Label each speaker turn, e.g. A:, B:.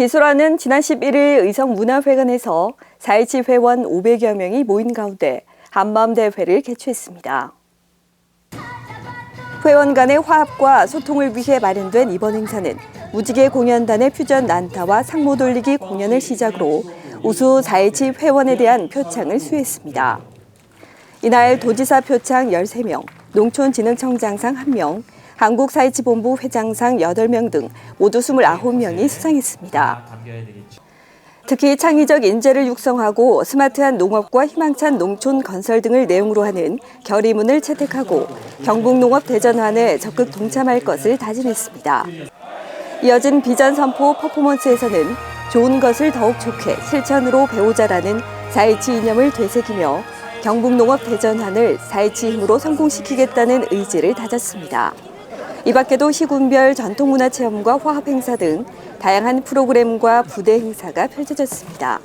A: 기술화는 지난 11일 의성문화회관에서 4.17 회원 500여 명이 모인 가운데 한마음 대회를 개최했습니다. 회원 간의 화합과 소통을 위해 마련된 이번 행사는 무지개 공연단의 퓨전 난타와 상모 돌리기 공연을 시작으로 우수 4.17 회원에 대한 표창을 수여했습니다. 이날 도지사 표창 13명, 농촌진흥청장상 1명, 한국사이치본부 회장상 8명 등 모두 29명이 수상했습니다. 특히 창의적 인재를 육성하고 스마트한 농업과 희망찬 농촌 건설 등을 내용으로 하는 결의문을 채택하고 경북농업 대전환에 적극 동참할 것을 다짐했습니다. 이어진 비전 선포 퍼포먼스에서는 좋은 것을 더욱 좋게 실천으로 배우자라는 4.17 이념을 되새기며 경북농업 대전환을 4.17 힘으로 성공시키겠다는 의지를 다졌습니다. 이 밖에도 시군별 전통문화 체험과 화합 행사 등 다양한 프로그램과 부대 행사가 펼쳐졌습니다.